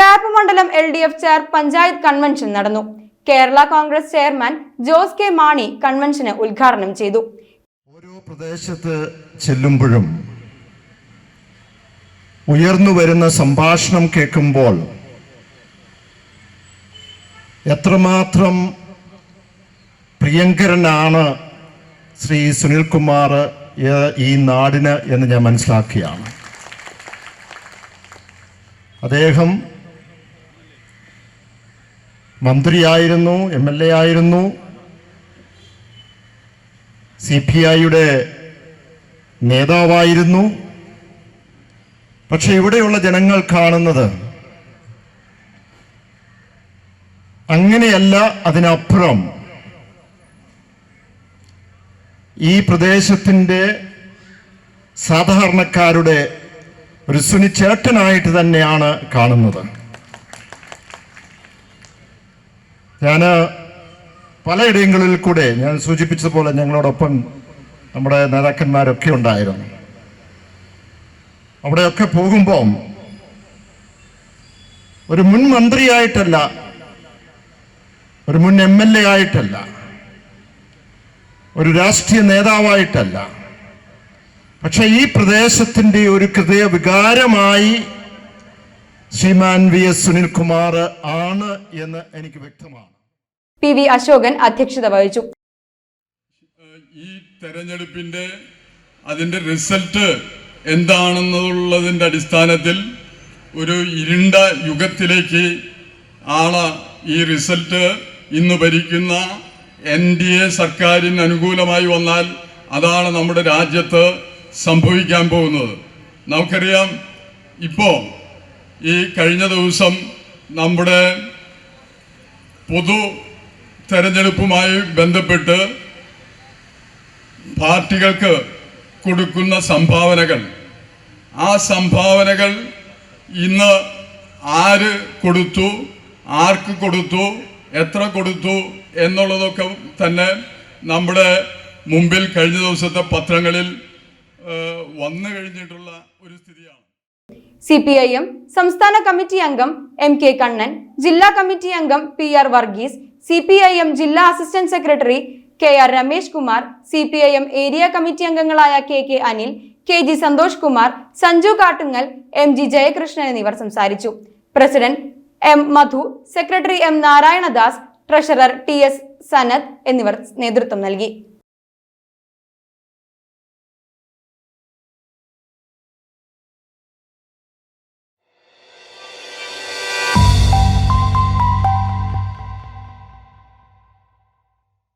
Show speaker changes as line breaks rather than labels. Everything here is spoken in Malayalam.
ചേർപ്പ് മണ്ഡലം എൽ ഡി എഫ് ചേർ പഞ്ചായത്ത് കൺവെൻഷൻ നടന്നു. കേരള കോൺഗ്രസ് ചെയർമാൻ ജോസ് കെ മാണി കൺവെൻഷന് ഉദ്ഘാടനം ചെയ്തു.
ഓരോ പ്രദേശത്ത് ചെല്ലുമ്പോഴും ഉയർന്നു വരുന്ന സംഭാഷണം കേൾക്കുമ്പോൾ എത്രമാത്രം പ്രിയങ്കരനാണ് ശ്രീ സുനിൽകുമാർ ഈ നാടിന് എന്ന് ഞാൻ മനസ്സിലാക്കിയാണ് അദ്ദേഹം മന്ത്രിയായിരുന്നു എം എൽ എ ആയിരുന്നു. സി പി ഐയുടെ നേതാവായിരുന്നു. പക്ഷെ ഇവിടെയുള്ള ജനങ്ങൾ കാണുന്നത് അങ്ങനെയല്ല അതിനപ്പുറം ഈ പ്രദേശത്തിന്റെ സാധാരണക്കാരുടെ ഒരു സുനിച്ചേട്ടനായിട്ട് തന്നെയാണ് കാണുന്നത്. ഞാൻ പലയിടങ്ങളിൽ കൂടെ ഞാൻ സൂചിപ്പിച്ചതുപോലെ ഞങ്ങളോടൊപ്പം നമ്മുടെ നേതാക്കന്മാരൊക്കെ ഉണ്ടായിരുന്നു. അവിടെയൊക്കെ പോകുമ്പോൾ ഒരു മുൻ മന്ത്രിയായിട്ടല്ല ഒരു മുൻ എം എൽ എ ആയിട്ടല്ല ഒരു രാഷ്ട്രീയ നേതാവായിട്ടല്ല. പക്ഷെ ഈ പ്രദേശത്തിന്റെ ഒരു ഹൃദയ വികാരമായി ശ്രീമാൻ വി എസ് സുനിൽകുമാർ ആണ് എന്ന് എനിക്ക് വ്യക്തമാണ്.
പി വി അശോകൻ അധ്യക്ഷത വഹിച്ചു.
ഈ തെരഞ്ഞെടുപ്പിന്റെ അതിന്റെ റിസൾട്ട് എന്താണെന്നുള്ളതിന്റെ അടിസ്ഥാനത്തിൽ ഒരു ഇരുണ്ട യുഗത്തിലേക്ക് ആണ് ഈ റിസൾട്ട് ഇന്ന് ഭരിക്കുന്ന എൻ ഡി എ സർക്കാരിന് അനുകൂലമായി വന്നാൽ അതാണ് നമ്മുടെ രാജ്യത്ത് സംഭവിക്കാൻ പോകുന്നത്. നമുക്കറിയാം ഇപ്പോൾ ഈ കഴിഞ്ഞ ദിവസം നമ്മുടെ പൊതു തെരഞ്ഞെടുപ്പുമായി ബന്ധപ്പെട്ട് പാർട്ടികൾക്ക് കൊടുക്കുന്ന സംഭാവനകൾ. ആ സംഭാവനകൾ ഇന്ന് ആര് കൊടുത്തു ആർക്ക് കൊടുത്തു എത്ര കൊടുത്തു എന്നുള്ളതൊക്കെ തന്നെ നമ്മുടെ മുമ്പിൽ കഴിഞ്ഞ ദിവസത്തെ പത്രങ്ങളിൽ വന്നു കഴിഞ്ഞിട്ടുള്ള ഒരു സ്ഥിതിയാണ്.
സി പി ഐ എം സംസ്ഥാന കമ്മിറ്റി അംഗം എം കെ കണ്ണൻ ജില്ലാ കമ്മിറ്റി അംഗം P R Varghese C P I M ജില്ലാ assistant secretary K R Ramesh Kumar C P I M area committee അംഗങ്ങളായ K K Anil K G Santhosh Kumar Sanju Kattungal M G Jayakrishnan എന്നിവർ സംസാരിച്ചു. President M Madhu secretary M Narayanadas treasurer T S Sanath എന്നിവർ നേതൃത്വം നൽകി.